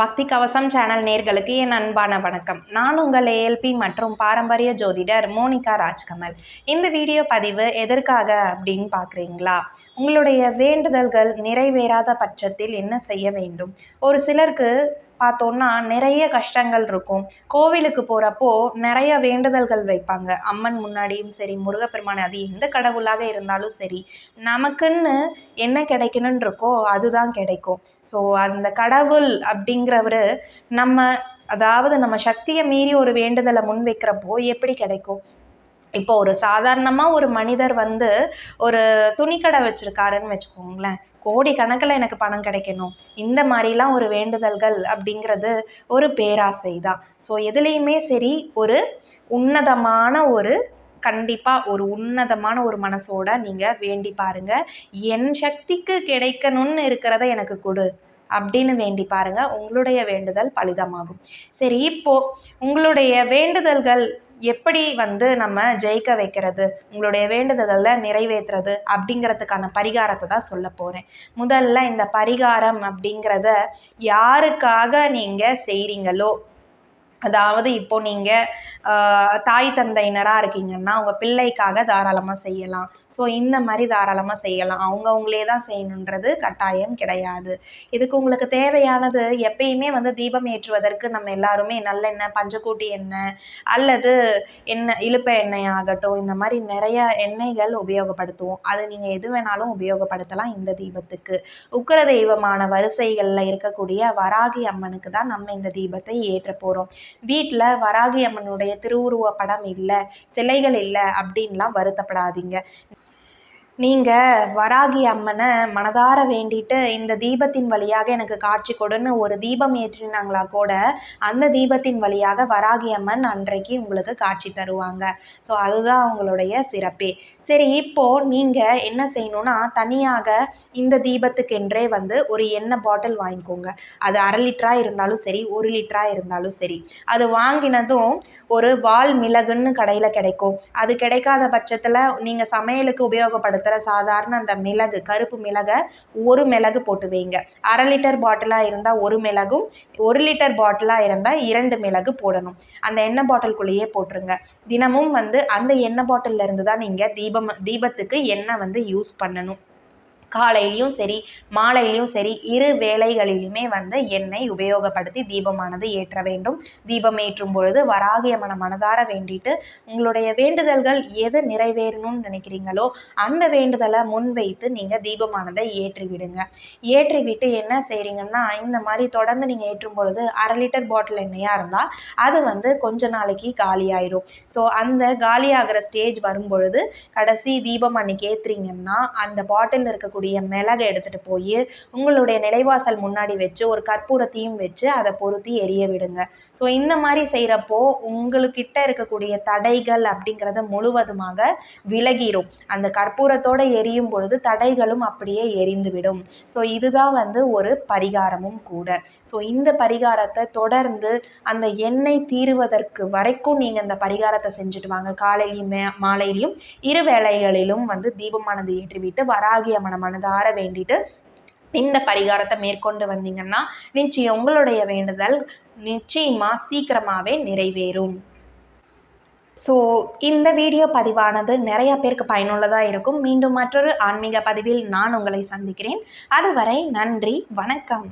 பக்தி கவசம் சேனல் நேர்களுக்கு என் அன்பான வணக்கம். நான் உங்கள் ஏஎல்பி மற்றும் பாரம்பரிய ஜோதிடர் மோனிகா ராஜ்கமல். இந்த வீடியோ பதிவு எதற்காக அப்படின்னு பார்க்குறீங்களா? உங்களுடைய வேண்டுதல்கள் நிறைவேறாத பட்சத்தில் என்ன செய்ய வேண்டும்? ஒரு சிலருக்கு பார்த்தோன்னா நிறைய கஷ்டங்கள் இருக்கும். கோவிலுக்கு போகிறப்போ நிறைய வேண்டுதல்கள் வைப்பாங்க. அம்மன் முன்னாடியும் சரி முருகப்பெருமான் அது எந்த கடவுளாக இருந்தாலும் சரி நமக்குன்னு என்ன கிடைக்கணும்னு இருக்கோ அதுதான் கிடைக்கும். ஸோ அந்த கடவுள் அப்படிங்கிறவர் நம்ம அதாவது நம்ம சக்தியை மீறி ஒரு வேண்டுதலை முன் வைக்கிறப்போ எப்படி கிடைக்கும்? இப்போ ஒரு சாதாரணமாக ஒரு மனிதர் வந்து ஒரு துணிக்கடை வச்சுருக்காருன்னு வச்சுக்கோங்களேன். கோடி கணக்கில் எனக்கு பணம் கிடைக்கணும். இந்த மாதிரிலாம் ஒரு வேண்டுதல்கள் அப்படிங்கிறது ஒரு பேராசை தான் ஸோ எதுலேயுமே சரி ஒரு உன்னதமான ஒரு கண்டிப்பாக ஒரு உன்னதமான ஒரு மனசோட நீங்கள் வேண்டி பாருங்க. என் சக்திக்கு கிடைக்கணும்னு இருக்கிறத எனக்கு கொடு அப்படின்னு வேண்டி பாருங்க. உங்களுடைய வேண்டுதல் பலிதமாகும். சரி இப்போ உங்களுடைய வேண்டுதல்கள் எப்படி வந்து நம்ம ஜெயிக்க வைக்கிறது உங்களுடைய வேண்டுதல்களை நிறைவேற்றுறது அப்படிங்கிறதுக்கான பரிகாரத்தை தான் சொல்ல போகிறேன் முதல்ல இந்த பரிகாரம் அப்படிங்கிறத யாருக்காக நீங்கள் செய்கிறீங்களோ அதாவது இப்போ நீங்கள் தாய் தந்தையினராக இருக்கீங்கன்னா உங்கள் பிள்ளைக்காக தாராளமாக செய்யலாம். ஸோ இந்த மாதிரி தாராளமாக செய்யலாம். அவங்கவுங்களே தான் செய்யணுன்றது கட்டாயம் கிடையாது. இதுக்கு உங்களுக்கு தேவையானது எப்பயுமே வந்து தீபம் ஏற்றுவதற்கு நம்ம எல்லாருமே நல்லெண்ணெய் பஞ்சக்கூட்டி எண்ணெய் அல்லது எண்ணெய் இழுப்ப எண்ணெய் ஆகட்டும் இந்த மாதிரி நிறைய எண்ணெய்கள் உபயோகப்படுத்துவோம். அது நீங்கள் எது வேணாலும் உபயோகப்படுத்தலாம் இந்த தீபத்துக்கு. உக்கர தெய்வமான வரிசைகளில் இருக்கக்கூடிய வராகி அம்மனுக்கு தான் நம்ம இந்த தீபத்தை ஏற்ற போகிறோம் வீட்டில் வராகி அம்மனுடைய திருவுருவ படம் இல்லை சிலைகள் இல்லை அப்படின்லாம் வருத்தப்படாதீங்க. நீங்கள் வராகி அம்மனை மனதார வேண்டிட்டு இந்த தீபத்தின் வழியாக எனக்கு காட்சி கொடுன்னு ஒரு தீபம் ஏற்றினாங்களா கூட அந்த தீபத்தின் வழியாக வராகி அம்மன் அன்றைக்கு உங்களுக்கு காட்சி தருவாங்க. ஸோ அதுதான் அவங்களுடைய சிறப்பே. சரி இப்போது நீங்கள் என்ன செய்யணும்னா தனியாக இந்த தீபத்துக்கென்றே வந்து ஒரு எண்ணெய் பாட்டில் வாங்கிக்கோங்க. அது அரை லிட்டராக இருந்தாலும் சரி ஒரு லிட்டராக இருந்தாலும் சரி. அது வாங்கினதும் ஒரு வால் மிளகுன்னு கடையில் கிடைக்கும். அது கிடைக்காத பட்சத்தில் நீங்கள் சமையலுக்கு உபயோகப்படுத்த இருக்கிற சாதாரண அந்த மிளகு கருப்பு மிளகை ஒரு மிளகு போட்டு வைங்க. அரை லிட்டர் பாட்டிலாக இருந்தால் ஒரு மிளகும் ஒரு லிட்டர் பாட்டிலாக இருந்தால் இரண்டு மிளகு போடணும். அந்த எண்ணெய் பாட்டிலுக்குள்ளேயே போட்டுருங்க. தினமும் வந்து அந்த எண்ணெய் பாட்டிலிருந்து தான் நீங்கள் தீபம் தீபத்துக்கு எண்ணெய் வந்து யூஸ் பண்ணணும். காலையிலையும் சரி மாலையிலையும் சரி இரு வேளைகளிலுமே வந்து எண்ணெய் உபயோகப்படுத்தி தீபமானது ஏற்ற வேண்டும். தீபம் ஏற்றும் பொழுது வராகிய மன மனதார வேண்டிட்டு உங்களுடைய வேண்டுதல்கள் எது நிறைவேறணும்னு நினைக்கிறீங்களோ அந்த வேண்டுதலை முன்வைத்து நீங்கள் தீபமானதை ஏற்றி விடுங்க ஏற்றி விட்டு என்ன செய்கிறீங்கன்னா இந்த மாதிரி தொடர்ந்து நீங்கள் ஏற்றும் பொழுது அரை லிட்டர் பாட்டில் எண்ணெயாக இருந்தால் அது வந்து கொஞ்ச நாளைக்கு காலியாயிரும். ஸோ அந்த காலியாகிற ஸ்டேஜ் வரும் பொழுது கடைசி தீபம் அன்னைக்கு ஏற்றுறீங்கன்னா அந்த பாட்டில் இருக்கக்கூடிய இருக்கக்கூடிய மிளகை எடுத்துகிட்டு போய் உங்களுடைய நிலைவாசல் முன்னாடி வச்சு ஒரு கற்பூரத்தையும் வச்சு அதை பொருத்தி எரிய விடுங்க. ஸோ இந்த மாதிரி செய்கிறப்போ உங்களுக்கிட்ட இருக்கக்கூடிய தடைகள் அப்படிங்கிறத முழுவதுமாக விலகிரும். அந்த கற்பூரத்தோடு எரியும் பொழுது தடைகளும் அப்படியே எரிந்து விடும். ஸோ இதுதான் வந்து ஒரு பரிகாரமும் கூட. ஸோ இந்த பரிகாரத்தை தொடர்ந்து அந்த எண்ணெய் தீருவதற்கு வரைக்கும் நீங்கள் இந்த பரிகாரத்தை செஞ்சுட்டு வாங்க. காலையிலையும் மாலையிலையும் இரு வேளைகளிலும் வந்து தீபமானது ஏற்றிவிட்டு வராகிய மனம் மனதார வேண்டிட்டு இந்த பரிகாரத்தை மேற்கொண்டு வந்தீங்கன்னா நிச்சயம் உங்களுடைய வேண்டுதல் நிச்சயமாக சீக்கிரமாகவே நிறைவேறும். ஸோ இந்த வீடியோ பதிவானது நிறைய பேருக்கு பயனுள்ளதாக இருக்கும். மீண்டும் மற்றொரு ஆன்மீக பதிவில் நான் உங்களை சந்திக்கிறேன். அதுவரை நன்றி வணக்கம்.